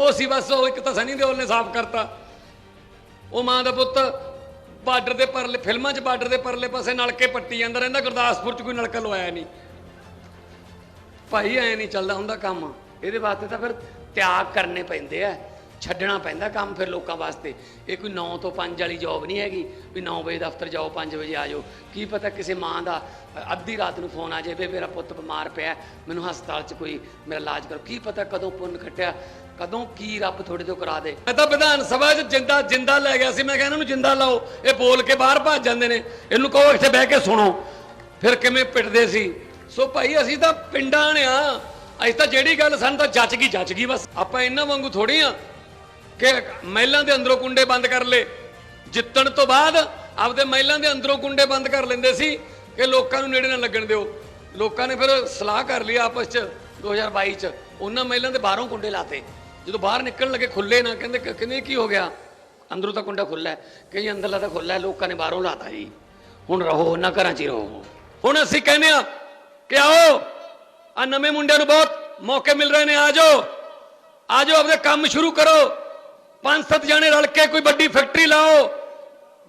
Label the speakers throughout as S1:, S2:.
S1: ਦੋ ਸੀ ਬਸ, ਉਹ ਇੱਕ ਤਾਂ ਸਨੀ ਦਿਓਲ ਨੇ ਸਾਫ਼ ਕਰਤਾ। ਉਹ ਮਾਂ ਦਾ ਪੁੱਤ ਬਾਰਡਰ ਦੇ ਪਰਲੇ, ਫਿਲਮਾਂ 'ਚ ਬਾਰਡਰ ਦੇ ਪਰਲੇ ਪਾਸੇ ਨਲਕੇ ਪੱਟੀ ਜਾਂਦਾ ਰਹਿੰਦਾ, ਗੁਰਦਾਸਪੁਰ 'ਚ ਕੋਈ ਨਲਕਾ ਲਵਾਇਆ ਨਹੀਂ। ਭਾਈ, ਐ ਨਹੀਂ ਚੱਲਦਾ ਹੁੰਦਾ ਕੰਮ। ਇਹਦੇ ਵਾਸਤੇ ਤਾਂ ਫਿਰ ਤਿਆਗ ਕਰਨੇ ਪੈਂਦੇ ਆ। ਛੱਡਣਾ ਪੈਂਦਾ ਕੰਮ ਫਿਰ ਲੋਕਾਂ ਵਾਸਤੇ। ਇਹ ਕੋਈ 9 ਤੋਂ 5 ਵਾਲੀ ਜੌਬ ਨਹੀਂ ਹੈਗੀ, ਵੀ 9 ਵਜੇ ਦਫ਼ਤਰ ਜਾਓ 5 ਵਜੇ ਆ ਜਾਓ। ਕੀ ਪਤਾ ਕਿਸੇ ਮਾਂ ਦਾ ਅੱਧੀ ਰਾਤ ਨੂੰ ਫੋਨ ਆ ਜਾਵੇ ਵੀ ਮੇਰਾ ਪੁੱਤ ਬਿਮਾਰ ਪਿਆ ਮੈਨੂੰ ਹਸਪਤਾਲ 'ਚ ਕੋਈ ਮੇਰਾ ਇਲਾਜ ਕਰੋ। ਕੀ ਪਤਾ ਕਦੋਂ ਪੁੰਨ ਖੱਟਿਆ, ਕਦੋਂ ਕੀ ਰੱਬ ਤੁਹਾਡੇ ਤੋਂ ਕਰਾ ਦੇ। ਮੈਂ ਤਾਂ ਵਿਧਾਨ ਸਭਾ 'ਚ ਜਿੰਦਾ ਜਿੰਦਾ ਲੈ ਗਿਆ ਸੀ, ਮੈਂ ਕਿਹਾ ਇਹਨਾਂ ਨੂੰ ਜਿੰਦਾ ਲਾਓ। ਇਹ ਬੋਲ ਕੇ ਬਾਹਰ ਭੱਜ ਜਾਂਦੇ ਨੇ। ਇਹਨੂੰ ਕਹੋ, ਇੱਥੇ ਬਹਿ ਕੇ ਸੁਣੋ। ਫਿਰ ਕਿਵੇਂ ਪਿੱਟਦੇ ਸੀ। ਸੋ ਭਾਈ, ਅਸੀਂ ਤਾਂ ਪਿੰਡਾਂ ਨੇ ਆ ਅਸੀਂ ਤਾਂ ਜਿਹੜੀ ਗੱਲ, ਸਾਨੂੰ ਤਾਂ ਜੱਚ ਗਈ ਜੱਚ ਗਈ ਬਸ। ਆਪਾਂ ਇਹਨਾਂ ਵਾਂਗੂ ਥੋੜੀ ਆ ਕਿ ਮਹਿਲਾਂ ਦੇ ਅੰਦਰੋਂ ਕੁੰਡੇ ਬੰਦ ਕਰ ਲੇ ਜਿੱਤਣ ਤੋਂ ਬਾਅਦ ਆਪਦੇ ਮਹਿਲਾਂ ਦੇ ਅੰਦਰੋਂ ਕੁੰਡੇ ਬੰਦ ਕਰ ਲੈਂਦੇ ਸੀ ਕਿ ਲੋਕਾਂ ਨੂੰ ਨੇੜੇ ਨਾ ਲੱਗਣ ਦਿਓ। ਲੋਕਾਂ ਨੇ ਫਿਰ ਸਲਾਹ ਕਰ ਲਈ ਆਪਸ ਚ 2022 ਚ। ਉਹਨਾਂ ਮਹਿਲਾਂ ਦੇ ਬਾਹਰੋਂ ਕੁੰਡੇ ਲਾਤੇ। ਜਦੋਂ ਬਾਹਰ ਨਿਕਲਣ ਲੱਗੇ ਖੁੱਲੇ ਨਾ, ਕਹਿੰਦੇ ਕਹਿੰਦੇ ਕੀ ਹੋ ਗਿਆ? ਅੰਦਰੋਂ ਤਾਂ ਕੁੰਡਾ ਖੁੱਲਾ ਹੈ। ਕਿ ਜੀ ਅੰਦਰਲਾ ਤਾਂ ਖੁੱਲਾ ਹੈ, ਲੋਕਾਂ ਨੇ ਬਾਹਰੋਂ ਲਾਤਾ ਜੀ। ਹੁਣ ਰਹੋ ਉਹਨਾਂ ਘਰਾਂ 'ਚ ਹੀ ਰਹੋ। ਹੁਣ ਅਸੀਂ ਕਹਿੰਦੇ ਆ ਕਿ ਆਓ ਆ ਨਵੇਂ ਮੁੰਡਿਆਂ ਨੂੰ ਬਹੁਤ ਮੌਕੇ ਮਿਲ ਰਹੇ ਨੇ, ਆ ਜਾਓ। ਆ ਜਾਓ ਆਪਣੇ ਕੰਮ ਸ਼ੁਰੂ ਕਰੋ। ਪੰਜ ਸੱਤ ਜਾਣੇ ਰਲ ਕੇ ਕੋਈ ਵੱਡੀ ਫੈਕਟਰੀ ਲਾਓ।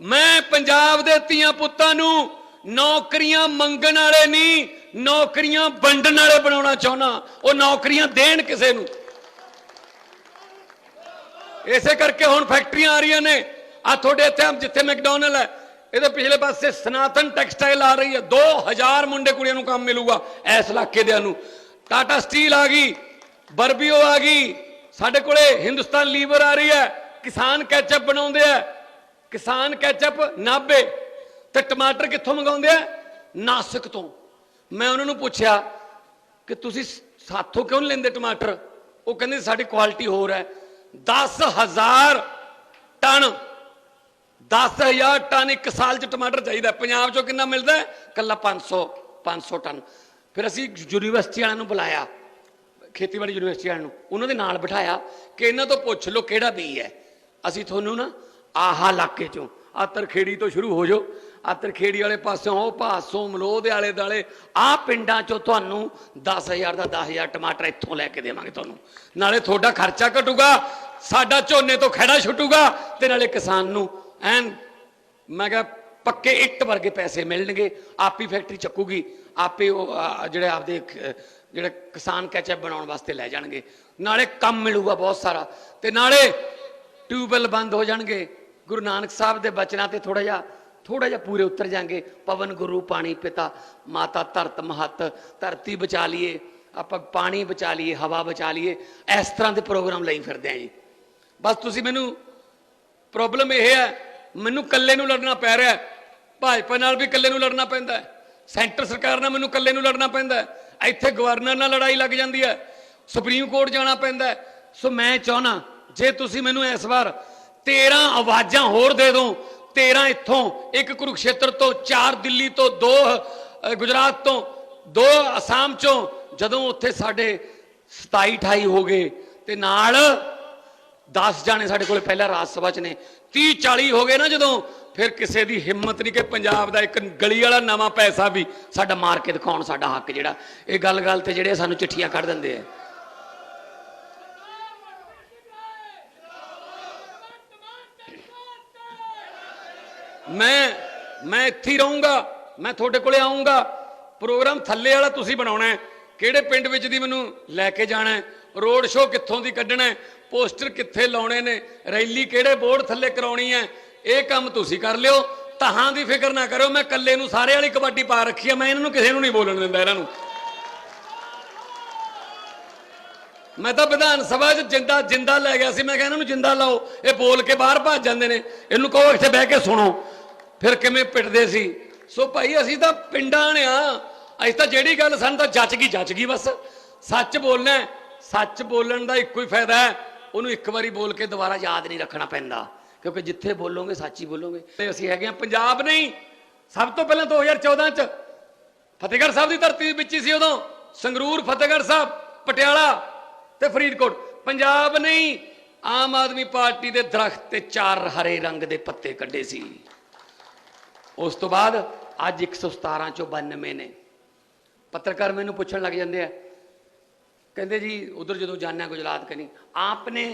S1: ਮੈਂ ਪੰਜਾਬ ਦੇ ਧੀਆਂ ਪੁੱਤਾਂ ਨੂੰ ਨੌਕਰੀਆਂ ਮੰਗਣ ਵਾਲੇ ਨਹੀਂ, ਨੌਕਰੀਆਂ ਵੰਡਣ ਵਾਲੇ ਬਣਾਉਣਾ ਚਾਹੁੰਦਾ। ਉਹ ਨੌਕਰੀਆਂ ਦੇਣ ਕਿਸੇ ਨੂੰ। ਇਸੇ ਕਰਕੇ ਹੁਣ ਫੈਕਟਰੀਆਂ ਆ ਰਹੀਆਂ ਨੇ। ਆ ਤੁਹਾਡੇ ਇੱਥੇ ਜਿੱਥੇ ਮੈਕਡੋਨਲ ਹੈ, ਇਹਦੇ ਪਿਛਲੇ ਪਾਸੇ ਸਨਾਤਨ ਟੈਕਸਟਾਈਲ ਆ ਰਹੀ ਹੈ। 2000 ਮੁੰਡੇ ਕੁੜੀਆਂ ਨੂੰ ਕੰਮ ਮਿਲੂਗਾ ਇਸ ਇਲਾਕੇ ਦੇ ਨੂੰ। ਟਾਟਾ ਸਟੀਲ ਆ ਗਈ ਬਰਬੀਓ ਆ ਗਈ ਸਾਡੇ ਕੋਲੇ ਹਿੰਦੁਸਤਾਨ ਲੀਵਰ ਆ ਰਹੀ ਹੈ, ਕਿਸਾਨ ਕੈਚਅਪ ਬਣਾਉਂਦੇ ਆ, ਕਿਸਾਨ ਕੈਚਅਪ ਨਾਬੇ ਤੇ ਟਮਾਟਰ ਕਿੱਥੋਂ ਮੰਗਾਉਂਦੇ ਆ? ਨਾਸਿਕ ਤੋਂ। ਮੈਂ ਉਹਨਾਂ ਨੂੰ ਪੁੱਛਿਆ ਕਿ ਤੁਸੀਂ ਸਾਥੋਂ ਕਿਉਂ ਨਹੀਂ ਲੈਂਦੇ ਟਮਾਟਰ? ਉਹ ਕਹਿੰਦੇ ਸਾਡੀ ਕੁਆਲਿਟੀ ਹੋਰ ਹੈ। 10000 ਟਨ 10000 ਟਨ ਇੱਕ ਸਾਲ ਚ ਟਮਾਟਰ ਚਾਹੀਦਾ। ਪੰਜਾਬ ਚੋਂ ਕਿੰਨਾ ਮਿਲਦਾ? ਹੈ? ਕੱਲਾ 500 500 ਟਨ। ਫਿਰ ਅਸੀਂ ਯੂਨੀਵਰਸਿਟੀ ਵਾਲਿਆਂ ਨੂੰ ਬੁਲਾਇਆ। ਖੇਤੀਬਾੜੀ ਯੂਨੀਵਰਸਿਟੀ ਵਾਲਿਆਂ ਨੂੰ, ਉਹਨਾਂ ਦੇ ਨਾਲ ਬਿਠਾਇਆ ਕਿ ਇਹਨਾਂ ਤੋਂ ਪੁੱਛ ਲਓ ਕਿਹੜਾ ਬੀ ਹੈ। ਅਸੀਂ ਤੁਹਾਨੂੰ ਨਾ ਆਹਾ ਇਲਾਕੇ ਚੋਂ ਆਤਰਖੇੜੀ ਤੋਂ ਸ਼ੁਰੂ ਹੋ ਜਾਓ ਆਤਰਖੇੜੀ ਵਾਲੇ ਪਾਸਿਓਂ ਉਹ ਪਾਸੋਂ ਮਲੋਹ ਦੇ ਆਲੇ ਦਾਲੇ ਆਹ ਪਿੰਡਾਂ ਚੋਂ ਤੁਹਾਨੂੰ 10000 ਦਾ 10000 ਟਮਾਟਰ ਇੱਥੋਂ ਲੈ ਕੇ ਦੇਵਾਂਗੇ ਤੁਹਾਨੂੰ। ਨਾਲੇ ਤੁਹਾਡਾ ਖਰਚਾ ਘਟੂਗਾ, ਸਾਡਾ ਝੋਨੇ ਤੋਂ ਖੜਾ ਛੁੱਟੂਗਾ ਤੇ ਨਾਲੇ ਕਿਸਾਨ ਨੂੰ ਐਨ ਮੈਂ ਕਿਹਾ ਪੱਕੇ ਇੱਟ ਵਰਗੇ ਪੈਸੇ ਮਿਲਣਗੇ, ਆਪੀ ਫੈਕਟਰੀ ਚੱਕੂਗੀ, ਆਪੇ ਉਹ ਜਿਹੜੇ ਆਪਦੇ ਜਿਹੜਾ ਕਿਸਾਨ ਕੈਚਅਪ ਬਣਾਉਣ ਵਾਸਤੇ ਲੈ ਜਾਣਗੇ। ਨਾਲੇ ਕੰਮ ਮਿਲੂਗਾ ਬਹੁਤ ਸਾਰਾ। ਤੇ ਨਾਲੇ ਟਿਊਬਵੈਲ ਬੰਦ ਹੋ ਜਾਣਗੇ। ਗੁਰੂ ਨਾਨਕ ਸਾਹਿਬ ਦੇ ਬਚਨਾਂ ਤੇ ਥੋੜਾ ਜਿਹਾ ਥੋੜਾ ਜਿਹਾ ਪੂਰੇ ਉਤਰ ਜਾਣਗੇ। ਪਵਨ, ਗੁਰੂ, ਪਾਣੀ, ਪਿਤਾ, ਮਾਤਾ, ਧਰਤ, ਮਹਤ, ਧਰਤੀ ਬਚਾ ਲਈਏ। ਆਪਾਂ ਪਾਣੀ ਬਚਾ ਲਈਏ, ਹਵਾ ਬਚਾ ਲਈਏ। ਇਸ ਤਰ੍ਹਾਂ ਦੇ ਪ੍ਰੋਗਰਾਮ ਲਈ ਫਿਰਦੇ ਆਂ ਜੀ। ਬਸ ਤੁਸੀਂ ਮੈਨੂੰ ਪ੍ਰੋਬਲਮ ਇਹ ਹੈ, ਮੈਨੂੰ ਇਕੱਲੇ ਨੂੰ ਲੜਨਾ ਪੈ ਰਿਹਾ ਹੈ। ਭਾਜਪਾ ਨਾਲ ਵੀ ਇਕੱਲੇ ਨੂੰ ਲੜਨਾ ਪੈਂਦਾ ਹੈ। ਸੈਂਟਰ ਸਰਕਾਰ ਨਾਲ ਮੈਨੂੰ ਇਕੱਲੇ ਨੂੰ ਲੜਨਾ ਪੈਂਦਾ ਹੈ। ਇੱਥੇ ਗਵਰਨਰ ਨਾਲ ਲੜਾਈ ਲੱਗ ਜਾਂਦੀ ਹੈ, ਸੁਪਰੀਮ ਕੋਰਟ ਜਾਣਾ ਪੈਂਦਾ ਸੋ ਮੈਂ ਚਾਹਨਾ, ਜੇ ਤੁਸੀਂ ਮੈਨੂੰ ਇਸ ਵਾਰ 13 ਆਵਾਜ਼ਾਂ ਹੋਰ ਦੇ ਦਿਓ 13 ਇੱਥੋਂ, ਇੱਕ ਕੁਰੂਕਸ਼ੇਤਰ ਤੋਂ, ਚਾਰ ਦਿੱਲੀ ਤੋਂ, ਦੋ ਗੁਜਰਾਤ ਤੋਂ, ਦੋ ਅਸਾਮ ਚੋਂ, ਜਦੋਂ ਉੱਥੇ ਸਾਡੇ 27 28 ਹੋ ਗਏ, ਤੇ ਨਾਲ 10 ਜਾਣੇ ਸਾਡੇ ਕੋਲ ਪਹਿਲਾਂ ਰਾਜ ਸਭਾ ਚ ਨੇ। 30 40 ਹੋ ਗਏ ਨਾ ਜਦੋਂ ਫਿਰ ਕਿਸੇ ਦੀ ਹਿੰਮਤ ਨਹੀਂ ਕਿ ਪੰਜਾਬ ਦਾ ਇੱਕ ਗਲੀ ਵਾਲਾ ਨਵਾਂ ਪੈਸਾ ਵੀ ਸਾਡਾ ਮਾਰ ਕੇ ਦਿਖਾਉਣ ਸਾਡਾ ਹੱਕ ਜਿਹੜਾ। ਇਹ ਗੱਲ ਗੱਲ ਤੇ ਜਿਹੜੇ ਸਾਨੂੰ ਚਿੱਠੀਆਂ ਕੱਢ ਦਿੰਦੇ ਆ। ਮੈਂ ਮੈਂ ਇੱਥੇ ਹੀ ਰਹੂੰਗਾ। ਮੈਂ ਤੁਹਾਡੇ ਕੋਲੇ ਆਉਂਗਾ ਪ੍ਰੋਗਰਾਮ ਥੱਲੇ ਵਾਲਾ ਤੁਸੀਂ ਬਣਾਉਣਾ ਹੈ। ਕਿਹੜੇ ਪਿੰਡ ਵਿੱਚ ਦੀ ਮੈਨੂੰ ਲੈ ਕੇ ਜਾਣਾ ਹੈ? ਰੋਡ ਸ਼ੋਅ ਕਿੱਥੋਂ ਦੀ ਕੱਢਣਾ ਹੈ? ਪੋਸਟਰ ਕਿੱਥੇ ਲਾਉਣੇ ਨੇ? ਰੈਲੀ ਕਿਹੜੇ ਬੋਰਡ ਥੱਲੇ ਕਰਾਉਣੀ ਹੈ? ਇਹ ਕੰਮ ਤੁਸੀਂ ਕਰ ਲਿਓ, ਤਹਾਂ ਦੀ ਫਿਕਰ ਨਾ ਕਰਿਓ, ਮੈਂ ਇਕੱਲੇ ਨੂੰ ਸਾਰੇ ਵਾਲੀ ਕਬੱਡੀ ਪਾ ਰੱਖੀ ਹੈ ਮੈਂ ਇਹਨਾਂ ਨੂੰ ਕਿਸੇ ਨੂੰ ਨਹੀਂ ਬੋਲਣ ਦਿੰਦਾ ਇਹਨਾਂ ਨੂੰ। ਮੈਂ ਤਾਂ ਵਿਧਾਨ ਸਭਾ 'ਚ ਜਿੰਦਾ ਜਿੰਦਾ ਲੈ ਗਿਆ ਸੀ, ਮੈਂ ਕਿਹਾ ਇਹਨਾਂ ਨੂੰ ਜਿੰਦਾ ਲਾਓ, ਇਹ ਬੋਲ ਕੇ ਬਾਹਰ ਭੱਜ ਜਾਂਦੇ ਨੇ, ਇਹਨੂੰ ਕਹੋ ਇੱਥੇ ਬਹਿ ਕੇ ਸੁਣੋ। ਫਿਰ ਕਿਵੇਂ ਪਿੱਟਦੇ ਸੀ? ਸੋ ਭਾਈ ਅਸੀਂ ਤਾਂ ਪਿੰਡਾਂ ਨੇ ਆ, ਅਸੀਂ ਤਾਂ ਜਿਹੜੀ ਗੱਲ ਸਾਨੂੰ ਤਾਂ ਜੱਚ ਗਈ ਜੱਚ ਗਈ ਬਸ। ਸੱਚ ਬੋਲਣਾ ਸੱਚ ਬੋਲਣ ਦਾ ਇੱਕੋ ਹੀ ਫਾਇਦਾ ਹੈ, ਉਹਨੂੰ ਇੱਕ ਵਾਰੀ ਬੋਲ ਕੇ ਦੁਬਾਰਾ ਯਾਦ ਨਹੀਂ ਰੱਖਣਾ ਪੈਂਦਾ। کیونکہ جیتے بولو گے سچ ہی بولو گے۔ تو ابھی ہے گیا پاب نہیں۔ سب تو پہلے دو ہزار چودہ چتح گڑھ صاحب کی دھرتی پچیسی ادو سنگر فتح گڑھ صاحب پٹیالہ تو فریدکوٹ۔ پنجاب نے آم آدمی پارٹی کے درخت سے چار ہر رنگ کے پتے کھڈے سے اس بعد اج ایک سو ستارہ چانوے نے۔ پترکار منوچن لگ جی ادھر جب جانے گجرات کے نہیں آپ نے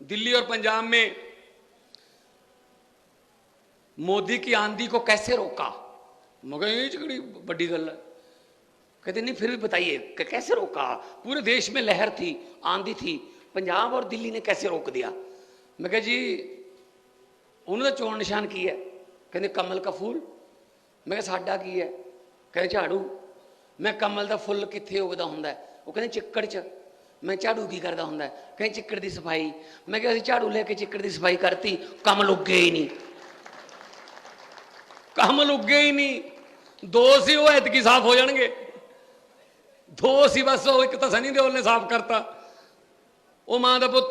S1: دلی اور پنجاب میں مودی کی آندھی کو کیسے روکا؟ مگر یہ چکڑی بڑی گل ہے۔ کہتے نہیں، پھر بھی بتائیے، کہ کیسے روکا؟ پورے دیش میں لہر تھی، آندھی تھی، پنجاب اور دلی نے کیسے روک دیا؟ میں کہ جی انہوں نے چون نشان کی ہے۔ کہتے کمل کا پھول۔ میں کہ ساڈا کی ہے؟ کہ جھاڑو۔ میں کمل دا فل کتنے اگتا ہوں وہ کہتے چکڑ چ۔ میں جھاڑو کی کرتا ہوں کہیں چکڑ دی صفائی۔ میں کہ جھاڑو لے کے چکڑ دی صفائی کرتی، کمل اگے ہی نہیں۔ ਕਮਲ ਉੱਗੇ ਹੀ ਨਹੀਂ। ਦੋ ਸੀ, ਉਹ ਐਤਕੀ ਸਾਫ਼ ਹੋ ਜਾਣਗੇ। ਦੋ ਸੀ, ਬਸ ਉਹ ਇੱਕ ਤਾਂ ਸਨੀ ਦਿਓਲ ਨੇ ਸਾਫ਼ ਕਰਤਾ। ਉਹ ਮਾਂ ਦਾ ਪੁੱਤ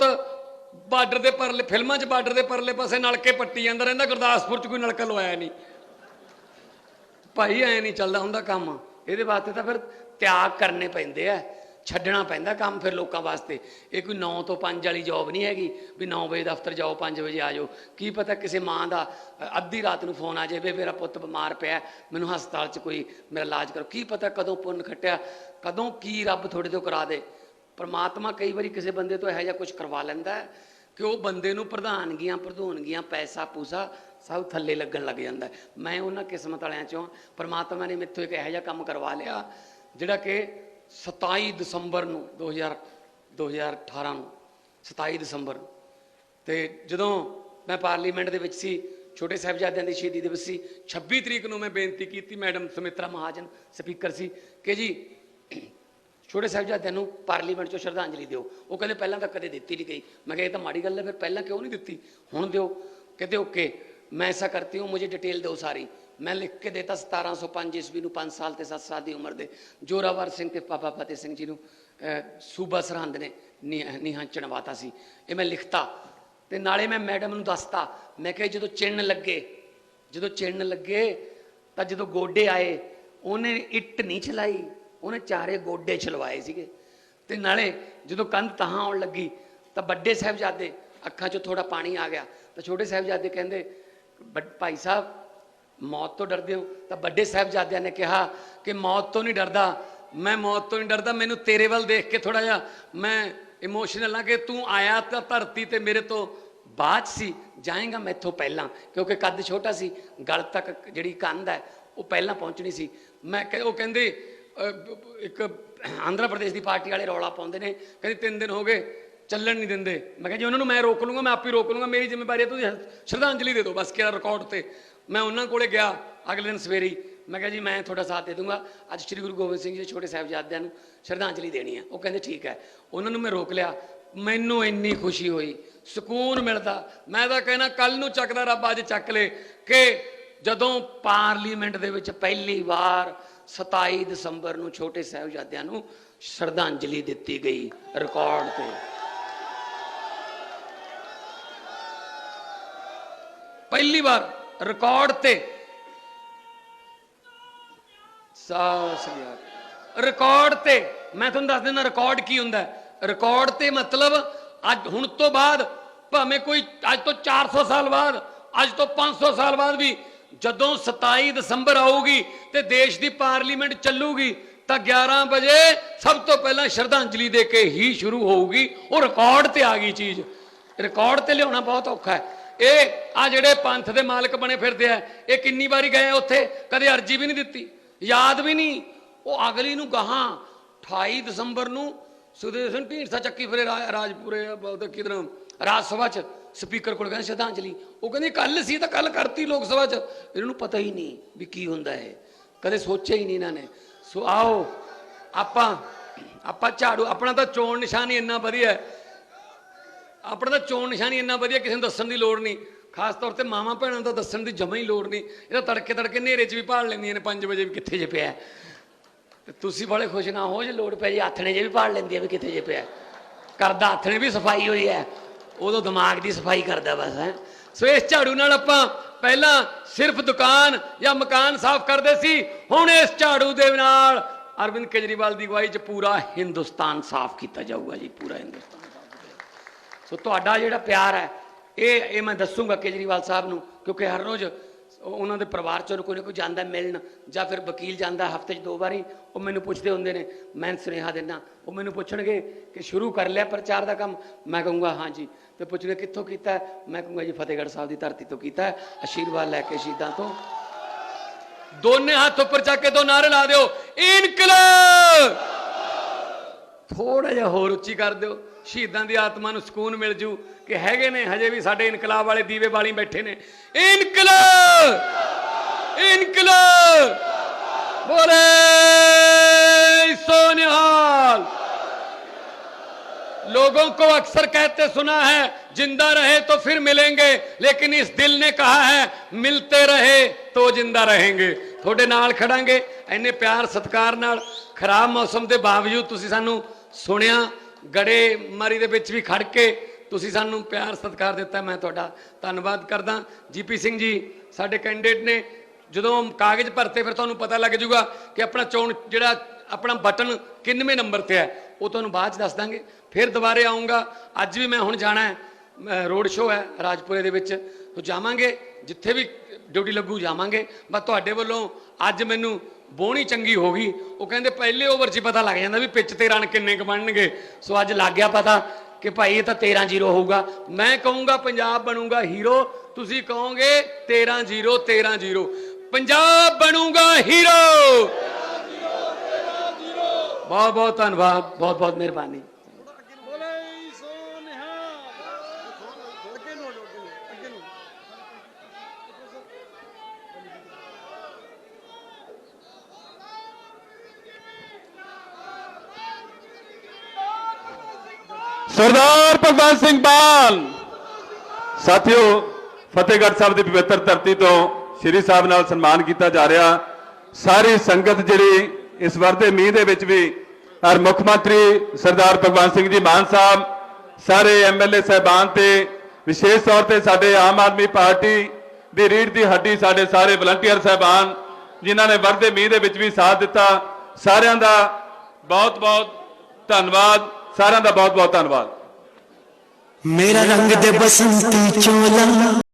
S1: ਬਾਰਡਰ ਦੇ ਪਰਲੇ, ਫਿਲਮਾਂ 'ਚ ਬਾਰਡਰ ਦੇ ਪਰਲੇ ਪਾਸੇ ਨਲਕੇ ਪੱਟੀ ਜਾਂਦਾ ਰਹਿੰਦਾ, ਗੁਰਦਾਸਪੁਰ 'ਚ ਕੋਈ ਨਲਕਾ ਲਵਾਇਆ ਨਹੀਂ। ਭਾਈ, ਐ ਨਹੀਂ ਚੱਲਦਾ ਹੁੰਦਾ ਕੰਮ। ਇਹਦੇ ਵਾਸਤੇ ਤਾਂ ਫਿਰ ਤਿਆਗ ਕਰਨੇ ਪੈਂਦੇ ਆ। ਛੱਡਣਾ ਪੈਂਦਾ ਕੰਮ ਫਿਰ ਲੋਕਾਂ ਵਾਸਤੇ। ਇਹ ਕੋਈ 9 ਤੋਂ 5 ਵਾਲੀ ਜੌਬ ਨਹੀਂ ਹੈਗੀ ਵੀ 9 ਵਜੇ ਦਫ਼ਤਰ ਜਾਓ 5 ਵਜੇ ਆ ਜਾਓ। ਕੀ ਪਤਾ ਕਿਸੇ ਮਾਂ ਦਾ ਅੱਧੀ ਰਾਤ ਨੂੰ ਫੋਨ ਆ ਜਾਵੇ ਮੇਰਾ ਪੁੱਤ ਬਿਮਾਰ ਪਿਆ, ਮੈਨੂੰ ਹਸਪਤਾਲ 'ਚ ਕੋਈ ਮੇਰਾ ਇਲਾਜ ਕਰੋ। ਕੀ ਪਤਾ ਕਦੋਂ ਪੁੰਨ ਖੱਟਿਆ, ਕਦੋਂ ਕੀ ਰੱਬ ਤੁਹਾਡੇ ਤੋਂ ਕਰਾ ਦੇ। ਪਰਮਾਤਮਾ ਕਈ ਵਾਰੀ ਕਿਸੇ ਬੰਦੇ ਤੋਂ ਇਹੋ ਜਿਹਾ ਕੁਝ ਕਰਵਾ ਲੈਂਦਾ ਕਿ ਉਹ ਬੰਦੇ ਨੂੰ ਪ੍ਰਧਾਨਗੀਆਂ ਪ੍ਰਧੂਨਗੀਆਂ ਪੈਸਾ ਪੂਸਾ ਸਭ ਥੱਲੇ ਲੱਗਣ ਲੱਗ ਜਾਂਦਾ ਮੈਂ ਉਹਨਾਂ ਕਿਸਮਤ ਵਾਲਿਆਂ ਚੋਂ ਪਰਮਾਤਮਾ ਨੇ ਮੇਥੋਂ ਇੱਕ ਇਹੋ ਜਿਹਾ ਕੰਮ ਕਰਵਾ ਲਿਆ, ਜਿਹੜਾ ਕਿ 27 ਦਸੰਬਰ ਨੂੰ 2000 2018 ਨੂੰ 27 ਦਸੰਬਰ। ਨੂੰ ਤੇ ਜਦੋਂ ਮੈਂ ਪਾਰਲੀਮੈਂਟ ਦੇ ਵਿੱਚ ਸੀ, ਛੋਟੇ ਸਾਹਿਬਜ਼ਾਦਿਆਂ ਦੀ ਸ਼ਹੀਦੀ ਦਿਵਸ ਸੀ 26 ਤਰੀਕ ਨੂੰ ਮੈਂ ਬੇਨਤੀ ਕੀਤੀ, ਮੈਡਮ ਸੁਮਿਤਰਾ ਮਹਾਜਨ, ਸਪੀਕਰ ਸੀ, ਕਿ ਜੀ, ਛੋਟੇ ਸਾਹਿਬਜ਼ਾਦਿਆਂ ਨੂੰ ਪਾਰਲੀਮੈਂਟ 'ਚੋਂ ਸ਼ਰਧਾਂਜਲੀ ਦਿਓ। ਉਹ ਕਹਿੰਦੇ ਪਹਿਲਾਂ ਤਾਂ ਕਦੇ ਦਿੱਤੀ ਨਹੀਂ ਗਈ। ਮੈਂ ਕਿਹਾ ਇਹ ਤਾਂ ਮਾੜੀ ਗੱਲ ਹੈ, ਫਿਰ ਪਹਿਲਾਂ ਕਿਉਂ ਨਹੀਂ ਦਿੱਤੀ? ਹੁਣ ਦਿਓ। ਕਹਿੰਦੇ, ਓਕੇ, ਮੈਂ ਐਸਾ ਕਰਤੀ ਹੂੰ, ਮੁਝੇ ਡਿਟੇਲ ਦਿਓ ਸਾਰੀ। ਮੈਂ ਲਿਖ ਕੇ ਦੇਤਾ 1705 ਈਸਵੀ ਨੂੰ 5 ਸਾਲ ਤੇ 7 ਸਾਲ ਦੀ ਉਮਰ ਦੇ। ਜੋਰਾਵਰ ਸਿੰਘ ਤੇ ਪਾਪਾ ਫਤਿਹ ਸਿੰਘ ਜੀ ਨੂੰ ਸੂਬਾ ਸਰਹੰਦ ਨੇ ਨਿਹ- ਨਿਹੰਗ ਚਣਵਾਤਾ ਸੀ। ਇਹ ਮੈਂ ਲਿਖਤਾ ਤੇ ਨਾਲੇ ਮੈਂ ਮੈਡਮ ਨੂੰ ਦੱਸਤਾ। ਮੈਂ ਕਿਹਾ ਜਦੋਂ ਚਿੰਨ ਲੱਗੇ, ਜਦੋਂ ਚਿੰਨ ਲੱਗੇ ਤਾਂ ਜਦੋਂ ਗੋਡੇ ਆਏ, ਉਹਨੇ ਇੱਟ ਨਹੀਂ ਚਲਾਈ, ਉਹਨੇ ਚਾਰੇ ਗੋਡੇ ਚਲਵਾਏ ਸੀਗੇ। ਤੇ ਨਾਲੇ ਜਦੋਂ ਕੰਧ ਤਹਾਂ ਆਉਣ ਲੱਗੀ ਤਾਂ ਵੱਡੇ ਸਾਹਿਬਜ਼ਾਦੇ ਅੱਖਾਂ 'ਚੋਂ ਥੋੜਾ ਪਾਣੀ ਆ ਗਿਆ। ਤਾਂ ਛੋਟੇ ਸਾਹਿਬਜ਼ਾਦੇ ਕਹਿੰਦੇ, "ਵੱਡ- ਭਾਈ ਸਾਹਿਬ ਮੌਤ ਤੋਂ ਡਰਦੇ ਹੋ? ਤਾਂ ਵੱਡੇ ਸਾਹਿਬਜ਼ਾਦਿਆਂ ਨੇ ਕਿਹਾ ਕਿ ਮੌਤ ਤੋਂ ਨਹੀਂ ਡਰਦਾ। ਮੈਂ ਮੌਤ ਤੋਂ ਨਹੀਂ ਡਰਦਾ, ਮੈਨੂੰ ਤੇਰੇ ਵੱਲ ਦੇਖ ਕੇ ਥੋੜਾ ਜਿਹਾ ਮੈਂ ਇਮੋਸ਼ਨਲ ਆ ਕਿ ਤੂੰ ਆਇਆ ਤਾਂ ਧਰਤੀ ਤੇ ਮੇਰੇ ਤੋਂ ਬਾਅਦ ਸੀ, ਜਾਏਗਾ ਮੈਥੋਂ ਪਹਿਲਾਂ। ਕਿਉਂਕਿ ਕੱਦ ਛੋਟਾ ਸੀ, ਗਲ ਤੱਕ ਜਿਹੜੀ ਕੰਧ ਹੈ, ਉਹ ਪਹਿਲਾਂ ਪਹੁੰਚਣੀ ਸੀ। ਮੈਂ ਕਹਿ- ਉਹ ਕਹਿੰਦੇ ਇੱਕ ਆਂਧਰਾ ਪ੍ਰਦੇਸ਼ ਦੀ ਪਾਰਟੀ ਵਾਲੇ ਰੌਲਾ ਪਾਉਂਦੇ ਨੇ। ਕਹਿੰਦੇ, ਤਿੰਨ ਦਿਨ ਹੋ ਗਏ ਚੱਲਣ ਨਹੀਂ ਦਿੰਦੇ। ਮੈਂ ਕਿਹਾ ਜੀ ਉਹਨਾਂ ਨੂੰ ਮੈਂ ਰੋਕ ਲੂੰਗਾ, ਮੈਂ ਆਪ ਹੀ ਰੋਕ ਲੂੰਗਾ, ਮੇਰੀ ਜ਼ਿੰਮੇਵਾਰੀ ਹੈ ਤੁਸੀਂ ਸ਼ਰਧਾਂਜਲੀ ਦੇ ਦਿਓ ਬਸ ਕਿਹੜਾ ਰਿਕਾਰਡ ਤੇ। ਮੈਂ ਉਹਨਾਂ ਕੋਲੇ ਗਿਆ ਅਗਲੇ ਦਿਨ ਸਵੇਰੇ ਮੈਂ ਕਿਹਾ ਜੀ ਮੈਂ ਤੁਹਾਡਾ ਸਾਥ ਦੇ ਦੂੰਗਾ। ਅੱਜ ਸ੍ਰੀ ਗੁਰੂ ਗੋਬਿੰਦ ਸਿੰਘ ਜੀ ਦੇ ਛੋਟੇ ਸਾਹਿਬਜ਼ਾਦਿਆਂ ਨੂੰ ਸ਼ਰਧਾਂਜਲੀ ਦੇਣੀ ਹੈ। ਉਹ ਕਹਿੰਦੇ ਠੀਕ ਹੈ। ਉਹਨਾਂ ਨੂੰ ਮੈਂ ਰੋਕ ਲਿਆ। ਮੈਨੂੰ ਇੰਨੀ ਖੁਸ਼ੀ ਹੋਈ। ਸਕੂਨ ਮਿਲਦਾ। ਮੈਂ ਤਾਂ ਕਹਿਣਾ ਕੱਲ ਨੂੰ ਚੱਕਦਾ ਰੱਬ ਅੱਜ ਚੱਕ ਲੇ ਕਿ ਜਦੋਂ ਪਾਰਲੀਮੈਂਟ ਦੇ ਵਿੱਚ ਪਹਿਲੀ ਵਾਰ 27 ਦਸੰਬਰ ਨੂੰ ਛੋਟੇ ਸਾਹਿਬਜ਼ਾਦਿਆਂ ਨੂੰ ਸ਼ਰਧਾਂਜਲੀ ਦਿੱਤੀ ਗਈ ਰਿਕਾਰਡ ਤੇ। ਪਹਿਲੀ ਵਾਰ ਰਿਕਾਰਡ ਤੇ ਸਾਸ ਰਿਕਾਰਡ ਤੇ ਮੈਂ ਤੁਹਾਨੂੰ ਦੱਸ ਦਿੰਦਾ ਰਿਕਾਰਡ ਕੀ ਹੁੰਦਾ ਹੈ ਰਿਕਾਰਡ ਤੇ ਮਤਲਬ ਅੱਜ ਹੁਣ ਤੋਂ ਬਾਅਦ ਭਾਵੇਂ ਕੋਈ ਅੱਜ ਤੋਂ 400 ਸਾਲ ਬਾਅਦ ਅੱਜ ਤੋਂ 500 ਸਾਲ ਬਾਅਦ ਵੀ ਜਦੋਂ 27 ਦਸੰਬਰ ਆਊਗੀ ਤੇ ਦੇਸ਼ ਦੀ ਪਾਰਲੀਮੈਂਟ ਚੱਲੂਗੀ ਤਾਂ 11 ਵਜੇ ਸਭ ਤੋਂ ਪਹਿਲਾਂ ਸ਼ਰਧਾਂਜਲੀ ਦੇ ਕੇ ਹੀ ਸ਼ੁਰੂ ਹੋਊਗੀ ਉਹ ਰਿਕਾਰਡ ਤੇ ਆ ਗਈ ਚੀਜ਼ ਰਿਕਾਰਡ ਤੇ ਲਿਆਉਣਾ ਬਹੁਤ ਔਖਾ ਹੈ ਇਹ ਆ ਜਿਹੜੇ ਪੰਥ ਦੇ ਮਾਲਕ ਬਣੇ ਫਿਰਦੇ ਆ, ਇਹ ਕਿੰਨੀ ਵਾਰੀ ਗਏ ਉੱਥੇ? ਕਦੇ ਅਰਜੀ ਵੀ ਨਹੀਂ ਦਿੱਤੀ। ਯਾਦ ਵੀ ਨਹੀਂ। ਉਹ ਅਗਲੀ ਨੂੰ ਗਾਹਾਂ 28 ਦਸੰਬਰ ਨੂੰ ਸੁਖਦੇਵ ਸਿੰਘ ਢੀਂਡਸਾ ਚੱਕੀ ਫਿਰੇ ਰਾਜਪੁਰੇ ਉਹਦੇ ਕਿਧਰ ਰਾਜ ਸਭਾ ਚ ਸਪੀਕਰ ਕੋਲ ਕਹਿੰਦੇ, ਸ਼ਰਧਾਂਜਲੀ। ਉਹ ਕਹਿੰਦੇ ਕੱਲ ਸੀ ਤਾਂ ਕੱਲ ਕਰਤੀ ਲੋਕ ਸਭਾ ਚ। ਇਹਨਾਂ ਨੂੰ ਪਤਾ ਹੀ ਨਹੀਂ ਵੀ ਕੀ ਹੁੰਦਾ ਹੈ ਕਦੇ ਸੋਚਿਆ ਹੀ ਨਹੀਂ ਇਹਨਾਂ ਨੇ। ਸੋ ਆਓ, ਆਪਾਂ ਆਪਾਂ ਝਾੜੂ, ਆਪਣਾ ਤਾਂ ਚੋਣ ਨਿਸ਼ਾਨ ਹੀ ਇੰਨਾ ਵਧੀਆ ਹੈ। ਆਪਣਾ ਤਾਂ ਚੋਣ ਨਿਸ਼ਾਨੀ ਇੰਨਾ ਵਧੀਆ ਕਿਸੇ ਨੂੰ ਦੱਸਣ ਦੀ ਲੋੜ ਨਹੀਂ। ਖਾਸ ਤੌਰ ਤੇ ਮਾਵਾਂ ਭੈਣਾਂ ਦਾ ਦੱਸਣ ਦੀ ਜਮਾ ਹੀ ਲੋੜ ਨਹੀਂ। ਇਹ ਤਾਂ ਤੜਕੇ ਤੜਕੇ ਹਨੇਰੇ 'ਚ ਵੀ ਭਾਲ ਲੈਂਦੀਆਂ ਨੇ 5 ਵਜੇ ਵੀ ਕਿੱਥੇ ਜੇ ਪਿਆ। ਤੁਸੀਂ ਬੜੇ ਖੁਸ਼ ਨਾ ਹੋ ਜੇ ਲੋੜ ਪੈ ਜੇ, ਆਥਣੇ ਜੇ ਵੀ ਭਾਲ ਲੈਂਦੀ ਆ ਵੀ ਕਿੱਥੇ ਜੇ ਪਿਆ। ਕਰਦਾ ਆਥਣੇ ਵੀ ਸਫ਼ਾਈ ਹੋਈ ਹੈ, ਉਦੋਂ ਦਿਮਾਗ ਦੀ ਸਫ਼ਾਈ ਕਰਦਾ ਬਸ, ਹੈ। ਸੋ ਇਸ ਝਾੜੂ ਨਾਲ ਆਪਾਂ ਪਹਿਲਾਂ ਸਿਰਫ ਦੁਕਾਨ ਜਾਂ ਮਕਾਨ ਸਾਫ਼ ਕਰਦੇ ਸੀ, ਹੁਣ ਇਸ ਝਾੜੂ ਦੇ ਨਾਲ ਅਰਵਿੰਦ ਕੇਜਰੀਵਾਲ ਦੀ ਅਗਵਾਈ 'ਚ ਪੂਰਾ ਹਿੰਦੁਸਤਾਨ ਸਾਫ਼ ਕੀਤਾ ਜਾਊਗਾ ਜੀ, ਪੂਰਾ ਹਿੰਦੁਸਤਾਨ। ਸੋ ਤੁਹਾਡਾ ਜਿਹੜਾ ਪਿਆਰ ਹੈ, ਇਹ ਇਹ ਮੈਂ ਦੱਸੂਗਾ ਕੇਜਰੀਵਾਲ ਸਾਹਿਬ ਨੂੰ, ਕਿਉਂਕਿ ਹਰ ਰੋਜ਼ ਉਹਨਾਂ ਦੇ ਪਰਿਵਾਰ ਚੋਂ ਕੋਈ ਨਾ ਕੋਈ ਜਾਂਦਾ ਮਿਲਣ, ਜਾਂ ਫਿਰ ਵਕੀਲ ਜਾਂਦਾ ਹਫ਼ਤੇ 'ਚ ਦੋ ਵਾਰੀ, ਉਹ ਮੈਨੂੰ ਪੁੱਛਦੇ ਹੁੰਦੇ ਨੇ, ਮੈਂ ਸੁਨੇਹਾ ਦਿੰਦਾ। ਉਹ ਮੈਨੂੰ ਪੁੱਛਣਗੇ ਕਿ ਸ਼ੁਰੂ ਕਰ ਲਿਆ ਪ੍ਰਚਾਰ ਦਾ ਕੰਮ? ਮੈਂ ਕਹੂੰਗਾ ਹਾਂਜੀ ਤੇ ਪੁੱਛਣਗੇ, ਕਿੱਥੋਂ ਕੀਤਾ? ਮੈਂ ਕਹੂੰਗਾ, ਜੀ, ਫਤਿਹਗੜ੍ਹ ਸਾਹਿਬ ਦੀ ਧਰਤੀ ਤੋਂ ਕੀਤਾ ਆਸ਼ੀਰਵਾਦ ਲੈ ਕੇ ਸ਼ਹੀਦਾਂ ਤੋਂ। ਦੋਨੇ ਹੱਥ ਉੱਪਰ ਚੱਕ ਕੇ ਦੋ ਨਾਰੇ ਲਾ ਦਿਓ। ਇਨਕਲਾਬ! ਥੋੜਾ ਜਿਹਾ ਹੋਰ ਉੱਚੀ ਕਰ ਦਿਓ। ਸ਼ਹੀਦਾਂ ਦੀ ਆਤਮਾ ਨੂੰ ਸਕੂਨ ਮਿਲ ਜੂ ਕਿ ਹੈਗੇ ਨੇ ਹਜੇ ਵੀ ਸਾਡੇ ਇਨਕਲਾਬ ਵਾਲੇ ਦੀਵੇ ਵਾਲੀ ਬੈਠੇ ਨੇ ਇਨਕਲਾਬ ਇਨਕਲਾਬ ਬੋਲੇ सोनिहाल लोगों को अक्सर कहते सुना है जिंदा रहे तो फिर मिलेंगे लेकिन इस दिल ने कहा है मिलते रहे तो जिंदा रहेंगे ਤੁਹਾਡੇ ਨਾਲ ਖੜਾਂਗੇ ਐਨੇ ਪਿਆਰ ਸਤਿਕਾਰ ਨਾਲ ਖਰਾਬ ਮੌਸਮ ਦੇ ਬਾਵਜੂਦ ਤੁਸੀਂ ਸਾਨੂੰ ਸੁਣਿਆ ਗੜੇ ਮਾਰੀ ਦੇ ਵਿੱਚ ਵੀ ਖੜ ਕੇ ਤੁਸੀਂ ਸਾਨੂੰ ਪਿਆਰ ਸਤਿਕਾਰ ਦਿੱਤਾ, ਮੈਂ ਤੁਹਾਡਾ ਧੰਨਵਾਦ ਕਰਦਾ। ਜੀਪੀ ਸਿੰਘ ਜੀ, ਸਾਡੇ ਕੈਂਡੀਡੇਟ ਨੇ ਜਦੋਂ ਕਾਗਜ਼ ਭਰਤੇ, ਫਿਰ ਤੁਹਾਨੂੰ ਪਤਾ ਲੱਗ ਜਾਊਗਾ ਕਿ ਆਪਣਾ ਚੋਣ ਜਿਹੜਾ ਆਪਣਾ ਬਟਨ ਕਿੰਨਵੇਂ ਨੰਬਰ ਤੇ ਹੈ, ਉਹ ਤੁਹਾਨੂੰ ਬਾਅਦ ਚ ਦੱਸ ਦਾਂਗੇ। ਫਿਰ ਦੁਬਾਰੇ ਆਉਂਗਾ ਅੱਜ ਵੀ ਮੈਂ ਹੁਣ ਜਾਣਾ ਹੈ ਰੋਡ ਸ਼ੋਅ ਹੈ ਰਾਜਪੁਰੇ ਦੇ ਵਿੱਚ। ਤੋਂ ਜਾਵਾਂਗੇ, ਜਿੱਥੇ ਵੀ ਡਿਊਟੀ ਲੱਗੂ ਜਾਵਾਂਗੇ। ਬਸ ਤੁਹਾਡੇ ਵੱਲੋਂ ਅੱਜ ਮੈਨੂੰ ਬੋਣੀ ਚੰਗੀ ਹੋ ਗਈ। ਉਹ ਕਹਿੰਦੇ ਪਹਿਲੇ ਓਵਰ 'ਚ ਪਤਾ ਲੱਗ ਜਾਂਦਾ ਵੀ ਪਿੱਚ ਤੇ ਰਨ ਕਿੰਨੇ ਕੁ ਬਣਨਗੇ। ਸੋ ਅੱਜ ਲੱਗ ਗਿਆ ਪਤਾ ਕਿ ਭਾਈ ਇਹ ਤਾਂ 13-0 ਹੋਊਗਾ। ਮੈਂ ਕਹੂੰਗਾ ਪੰਜਾਬ ਬਣੂਗਾ ਹੀਰੋ। ਤੁਸੀਂ ਕਹੋਗੇ 13-0 13-0 ਪੰਜਾਬ ਬਣੂਗਾ ਹੀਰੋ। ਬਹੁਤ ਬਹੁਤ ਧੰਨਵਾਦ ਬਹੁਤ ਬਹੁਤ ਮਿਹਰਬਾਨੀ
S2: ਬੋਲੇ ਸੋ ਨਿਹਾਲ ਅੱਗੇ ਨੂੰ ਅੱਗੇ ਨੂੰ ਅੱਗੇ ਨੂੰ
S3: ਸਰਦਾਰ ਭਗਵੰਤ ਸਿੰਘ ਮਾਨ। ਸਾਥੀਓ, ਫਤਿਹਗੜ੍ਹ ਸਾਹਿਬ ਦੀ ਪਵਿੱਤਰ ਧਰਤੀ ਤੋਂ ਸ਼੍ਰੀ ਸਾਹਿਬ ਨਾਲ ਸਨਮਾਨ ਕੀਤਾ ਜਾ ਰਿਹਾ। ਸਾਰੀ ਸੰਗਤ ਜਿਹੜੀ ਇਸ ਵਾਰ ਮੀਂਹ ਦੇ ਵਿੱਚ ਵੀ ਔਰ ਮੁੱਖ ਮੰਤਰੀ ਸਰਦਾਰ ਭਗਵੰਤ ਸਿੰਘ ਜੀ ਮਾਨ ਸਾਹਿਬ, ਸਾਰੇ ਐਮਐਲਏ ਸਹਿਬਾਨ ਤੇ ਵਿਸ਼ੇਸ਼ ਤੌਰ ਤੇ ਸਾਡੇ ਆਮ ਆਦਮੀ ਪਾਰਟੀ ਦੀ ਰੀੜ ਦੀ ਹੱਡੀ ਸਾਡੇ ਸਾਰੇ ਵਲੰਟੀਅਰ ਸਹਿਬਾਨ, ਜਿਨ੍ਹਾਂ ਨੇ ਵਰਦੇ ਮੀਂਹ ਦੇ ਵਿੱਚ ਵੀ ਸਾਥ ਦਿੱਤਾ। ਸਾਰਿਆਂ ਦਾ ਬਹੁਤ ਬਹੁਤ ਧੰਨਵਾਦ। ਸਾਰਿਆਂ ਦਾ ਬਹੁਤ ਬਹੁਤ ਧੰਨਵਾਦ।
S4: ਮੇਰਾ ਰੰਗ ਦੇ ਬਸੰਤੀ ਚੋਲਾ।